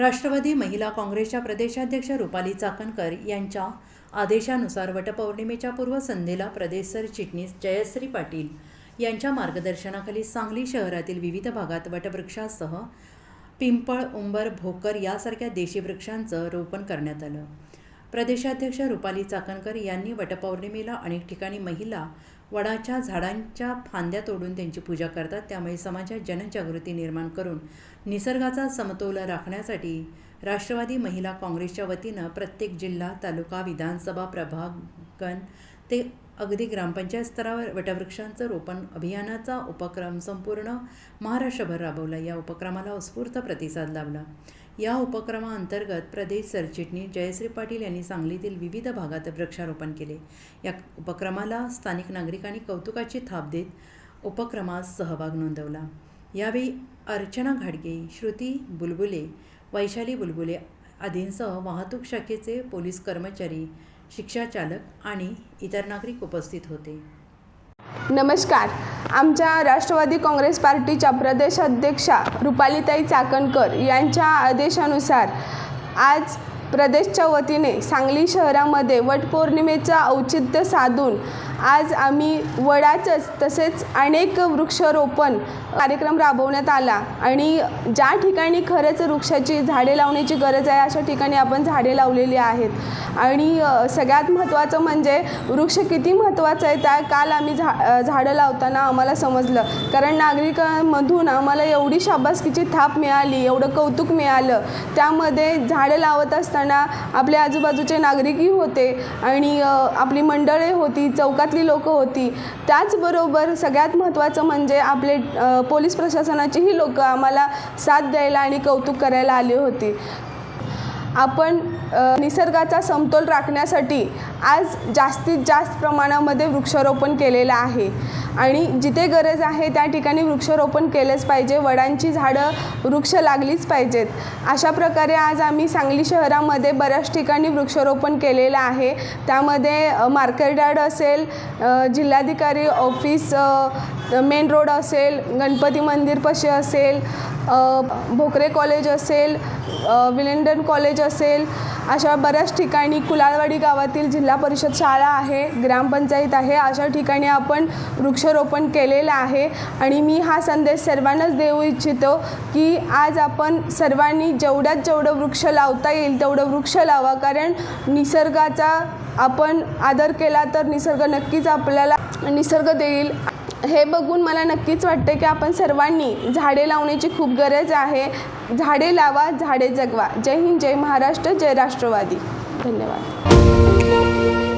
राष्ट्रवादी महिला काँग्रेसच्या प्रदेशाध्यक्ष रुपाली चाकणकर यांच्या आदेशानुसार वटपौर्णिमेच्या पूर्वसंध्येला प्रदेश सरचिटणीस जयश्री पाटील यांच्या मार्गदर्शनाखाली सांगली शहरातील विविध भागात वटवृक्षासह पिंपळ उंबर भोकर यासारख्या देशी वृक्षांचं रोपण करण्यात आलं. प्रदेशाध्यक्ष रुपाली चाकणकर यांनी वटपौर्णिमेला अनेक ठिकाणी महिला वडाच्या झाडांच्या फांद्या तोडून त्यांची पूजा करतात. त्यामुळे समाजात जनजागृती निर्माण करून निसर्गाचा समतोल राखण्यासाठी राष्ट्रवादी महिला काँग्रेसच्या वतीनं प्रत्येक जिल्हा तालुका विधानसभा प्रभागण ते अगदी ग्रामपंचायत स्तरावर वटवृक्षांचं रोपण अभियानाचा उपक्रम संपूर्ण महाराष्ट्रभर राबवला. या उपक्रमाला उत्स्फूर्त प्रतिसाद लाभला. या उपक्रमाअंतर्गत प्रदेश सरचिटणीस जयश्री पाटील यांनी सांगलीतील विविध भागात वृक्षारोपण केले. या उपक्रमाला स्थानिक नागरिकांनी कौतुकाची थाप देत उपक्रमात सहभाग नोंदवला. यावेळी अर्चना घाडगे श्रुती बुलबुले वैशाली बुलबुले आदींसह वाहतूक शाखेचे पोलीस कर्मचारी शिक्षाचालक आणि इतर नागरिक उपस्थित होते. नमस्कार. आमच्या राष्ट्रवादी काँग्रेस पार्टीच्या प्रदेशाध्यक्षा रुपालीताई चाकणकर यांच्या आदेशानुसार आज प्रदेशच्या वतीने सांगली शहरामध्ये वटपौर्णिमेचं औचित्य साधून आज आम्ही वडाचंच तसेच अनेक वृक्षारोपण कार्यक्रम राबवण्यात आला. आणि ज्या ठिकाणी खरंच वृक्षाची झाडे लावण्याची गरज आहे अशा ठिकाणी आपण झाडे लावलेली आहेत. आणि सगळ्यात महत्त्वाचं म्हणजे वृक्ष किती महत्त्वाचं आहे त्या काल आम्ही झा झाडं लावताना आम्हाला समजलं. कारण नागरिकांमधून आम्हाला एवढी शाबासकीची थाप मिळाली एवढं कौतुक मिळालं. त्यामध्ये झाडं लावत असताना आपले आजूबाजूचे नागरिकही होते आणि आपली मंडळे होती चौकात चौकातली लोकं होती. त्याचबरोबर सगळ्यात महत्त्वाचं म्हणजे आपले पोलीस प्रशासनाचीही लोकं आम्हाला साथ द्यायला आणि कौतुक करायला आली होती. आपण निसर्गाचा समतोल राखण्यासाठी आज जास्तीत जास्त प्रमाणामध्ये वृक्षारोपण केलेलं आहे. आणि जिथे गरज आहे त्या ठिकाणी वृक्षारोपण केलंच पाहिजे. वडांची झाडं वृक्ष लागलीच पाहिजेत. अशा प्रकारे आज आम्ही सांगली शहरामध्ये बऱ्याच ठिकाणी वृक्षारोपण केलेलं आहे. त्यामध्ये अ, असेल जिल्हाधिकारी ऑफिस मेन रोड असेल गणपती मंदिर पशी असेल भोकरे कॉलेज असेल विलेंडन विलिंडन कॉलेज असेल अशा बऱ्याच ठिकाणी कुलाळवाडी गावातील जिल्हा परिषद शाळा आहे ग्रामपंचायत आहे. अशा ठिकाणी आपण वृक्षारोपण केलेलं आहे आणि मी हा संदेश सर्वांनाच देऊ इच्छितो की आज आपण सर्वांनी जेवढ्यात जेवढं वृक्ष लावता येईल तेवढं वृक्ष लावा. कारण निसर्गाचा आपण आदर केला तर निसर्ग नक्कीच आपल्याला निसर्ग देईल हे बघून मला नक्कीच वाटतं की आपण सर्वांनी झाडे लावण्याची खूप गरज आहे. झाडे लावा झाडे जगवा. जय हिंद जय महाराष्ट्र जय राष्ट्रवादी. धन्यवाद.